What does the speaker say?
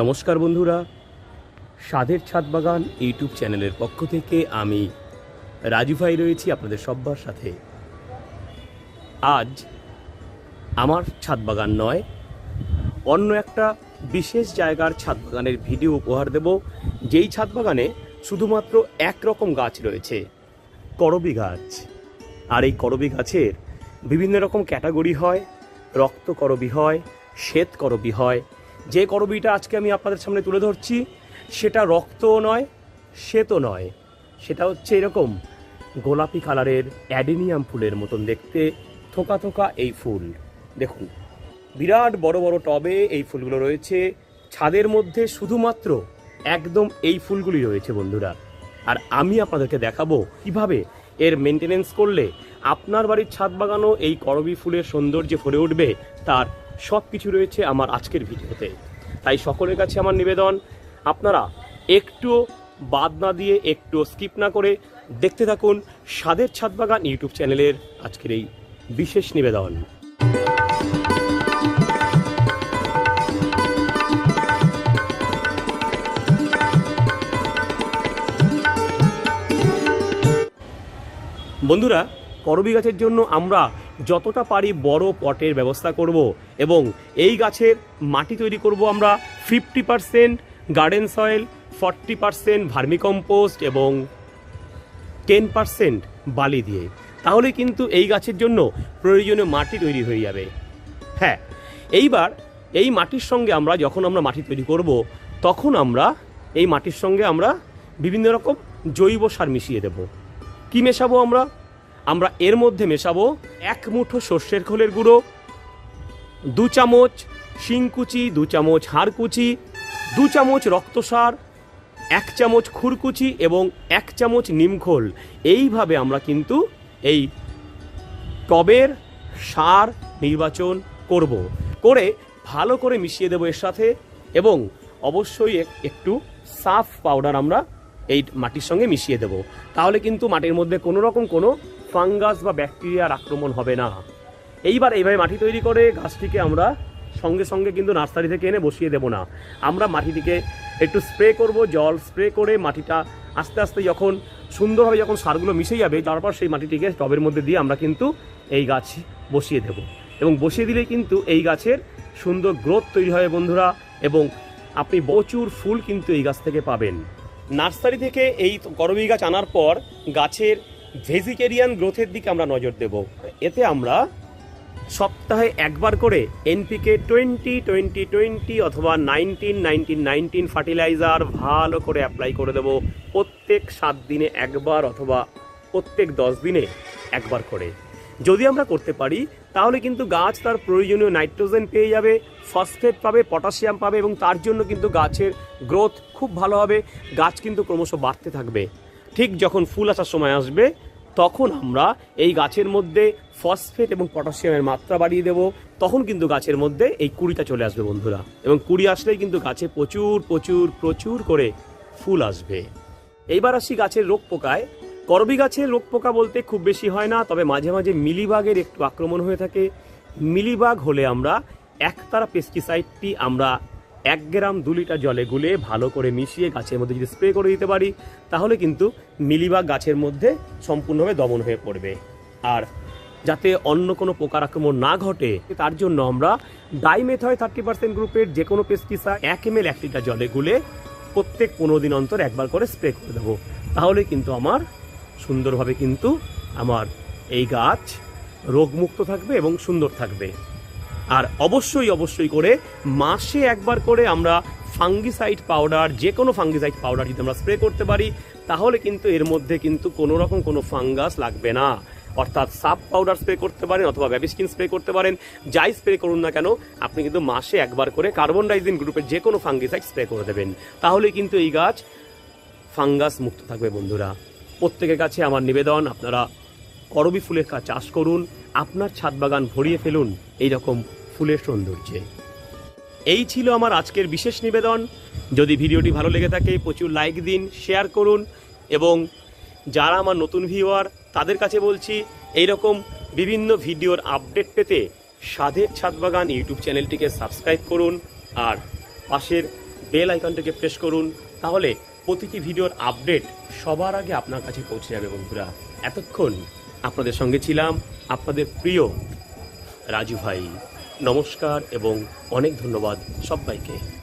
নমস্কার বন্ধুরা। সাধের ছাদ বাগান ইউটিউব চ্যানেলের পক্ষ থেকে আমি রাজু ভাই রয়েছি আপনাদের সব্বার সাথে। আজ আমার ছাদ বাগান নয়, অন্য একটা বিশেষ জায়গার ছাদ বাগানের ভিডিও উপহার দেব। যেই ছাদ বাগানে শুধুমাত্র এক রকম গাছ রয়েছে, করবি গাছ। আর এই করবি গাছের বিভিন্ন রকম ক্যাটাগরি হয়, রক্ত করবি হয়, শ্বেত করবি হয় যে করবিটা আজকে আমি আপনাদের সামনে তুলে ধরছি, সেটা রক্তও নয়, শ্বেতও নয়। সেটা হচ্ছে এরকম গোলাপি কালারের অ্যাডেনিয়াম ফুলের মতন দেখতে, থোকা থোকা এই ফুল। দেখুন, বিরাট বড় বড় টবে এই ফুলগুলো রয়েছে। ছাদের মধ্যে শুধুমাত্র একদম এই ফুলগুলি রয়েছে বন্ধুরা। আর আমি আপনাদেরকে দেখাবো কীভাবে এর মেনটেনেন্স করলে আপনার বাড়ির ছাদ বাগানও এই করবি ফুলের সৌন্দর্যে ভরে উঠবে, তার সব কিছু রয়েছে আমার আজকের ভিডিওতে। তাই সকলের কাছে আমার নিবেদন, আপনারা একটু বাদ না দিয়ে একটু স্কিপ না করে দেখতে থাকুন স্বাদের ছাদ বাগান ইউটিউব চ্যানেলের আজকের এই বিশেষ নিবেদন। বন্ধুরা, করবি গাছের জন্য আমরা যতটা পারি বড় পটের ব্যবস্থা করব এবং এই গাছের মাটি তৈরি করব আমরা fifty percent garden soil, forty percent vermicompost এবং টেন পারসেন্ট বালি দিয়ে। তাহলে কিন্তু এই গাছের জন্য প্রয়োজনীয় মাটি তৈরি হয়ে যাবে। হ্যাঁ এইবার এই মাটির সঙ্গে আমরা যখন আমরা মাটি তৈরি করব, তখন আমরা এই মাটির সঙ্গে আমরা বিভিন্ন রকম জৈব সার মিশিয়ে দেব। কি মেশাবো আমরা? আমরা এর মধ্যে মেশাবো এক মুঠো সর্ষের খোলের গুঁড়ো, দু চামচ শিংকুচি দু চামচ হাড়কুচি দু চামচ রক্তসার এক চামচ খুরকুচি এবং এক চামচ নিমখোল এইভাবে আমরা কিন্তু এই টবের সার নির্বাচন করব। করে ভালো করে মিশিয়ে দেবো এর সাথে এবং অবশ্যই একটু সাফ পাউডার আমরা এই মাটির সঙ্গে মিশিয়ে দেব। তাহলে কিন্তু মাটির মধ্যে কোনো রকম কোনো ফাঙ্গাস বা ব্যাকটেরিয়ার আক্রমণ হবে না। এইবার এইভাবে মাটি তৈরি করে গাছটিকে আমরা সঙ্গে সঙ্গে কিন্তু নার্সারি থেকে এনে বসিয়ে দেব না। আমরা মাটিটিকে একটু স্প্রে করব, জল স্প্রে করে মাটিটা আস্তে আস্তে যখন সুন্দরভাবে যখন সারগুলো মিশে যাবে, তারপর সেই মাটিটিকে টবের মধ্যে দিয়ে আমরা কিন্তু এই গাছ বসিয়ে দেব। এবং বসিয়ে দিলেই কিন্তু এই গাছের সুন্দর গ্রোথ তৈরি হয় বন্ধুরা, এবং আপনি প্রচুর ফুল কিন্তু এই গাছ থেকে পাবেন। নার্সারি থেকে এই করবি গাছ আনার পর গাছের ভেজিটেরিয়ান গ্রোথের দিকে আমরা নজর দেব। এতে আমরা সপ্তাহে একবার করে এনপিকে টোয়েন্টি টোয়েন্টি টোয়েন্টি অথবা নাইনটিন নাইনটিন নাইনটিন ফার্টিলাইজার ভালো করে অ্যাপ্লাই করে দেব প্রত্যেক সাত দিনে একবার অথবা প্রত্যেক দশ দিনে একবার করে। যদি আমরা করতে পারি, তাহলে কিন্তু গাছ তার প্রয়োজনীয় নাইট্রোজেন পেয়ে যাবে, ফসফেট পাবে, পটাশিয়াম পাবে এবং তার জন্য কিন্তু গাছের গ্রোথ খুব ভালো হবে। গাছ কিন্তু ক্রমশ বাড়তে থাকবে। ঠিক যখন ফুল আসার সময় আসবে, তখন আমরা এই গাছের মধ্যে ফসফেট এবং পটাশিয়ামের মাত্রা বাড়িয়ে দেব। তখন কিন্তু গাছের মধ্যে এই কুড়িটা চলে আসবে বন্ধুরা। এবং কুড়ি আসলেই কিন্তু গাছে প্রচুর প্রচুর প্রচুর করে ফুল আসবে। এইবার আসি গাছের রোগ পোকায়। করবি গাছের রোগ পোকা বলতে খুব বেশি হয় না, তবে মাঝে মাঝে মিলিবাগের একটু আক্রমণ হয়ে থাকে। মিলিবাগ হলে আমরা একতারা পেস্টিসাইডটি আমরা এক গ্রাম দু লিটার জলে গুলে ভালো করে মিশিয়ে গাছের মধ্যে যদি স্প্রে করে দিতে পারি, তাহলে কিন্তু মিলিবাগ গাছের মধ্যে সম্পূর্ণভাবে দমন হয়ে পড়বে। আর যাতে অন্য কোনো পোকার আক্রমণ না ঘটে, তার জন্য আমরা ডাইমেথয় থার্টি পার্সেন্ট গ্রুপের যে কোনো পেস্টিসাইড এক এম এল এক লিটার জলে গুলে প্রত্যেক পনেরো দিন অন্তর একবার করে স্প্রে করে দেবো। তাহলে কিন্তু আমার সুন্দরভাবে কিন্তু আমার এই গাছ রোগমুক্ত থাকবে এবং সুন্দর থাকবে। আর অবশ্যই অবশ্যই করে মাসে একবার করে আমরা ফাঙ্গিসাইড পাউডার, যে কোনো ফাঙ্গিসাইড পাউডার যদি আমরা স্প্রে করতে পারি, তাহলে কিন্তু এর মধ্যে কিন্তু কোনো রকম কোনো ফাঙ্গাস লাগবে না। অর্থাৎ সাপ পাউডার স্প্রে করতে পারেন অথবা ব্যাবিস্কিন স্প্রে করতে পারেন, যাই স্প্রে করুন না কেন, আপনি কিন্তু মাসে একবার করে কার্বন ডাইজিন গ্রুপের যে কোনো ফাঙ্গিসাইড স্প্রে করে দেবেন। তাহলে কিন্তু এই গাছ ফাঙ্গাস মুক্ত থাকবে বন্ধুরা। প্রত্যেকের কাছে আমার নিবেদন, আপনারা করবি ফুলের চাষ করুন, আপনার ছাদ বাগান ভরিয়ে ফেলুন এই রকম ফুলের সৌন্দর্যে। এই ছিল আমার আজকের বিশেষ নিবেদন। যদি ভিডিওটি ভালো লেগে থাকে, প্রচুর লাইক দিন, শেয়ার করুন এবং যারা আমার নতুন ভিউয়ার, তাদের কাছে বলছি এই রকম বিভিন্ন ভিডিওর আপডেট পেতে সাধের ছাদ বাগান ইউটিউব চ্যানেলটিকে সাবস্ক্রাইব করুন আর পাশের বেল আইকনটিকে প্রেস করুন, তাহলে প্রতিটি ভিডিওর আপডেট সবার আগে আপনার কাছে পৌঁছে যাবে, বন্ধুরা। এতক্ষণ আপনাদের সঙ্গে ছিলাম আপনাদের প্রিয় রাজু ভাই। নমস্কার এবং অনেক ধন্যবাদ সবাইকে।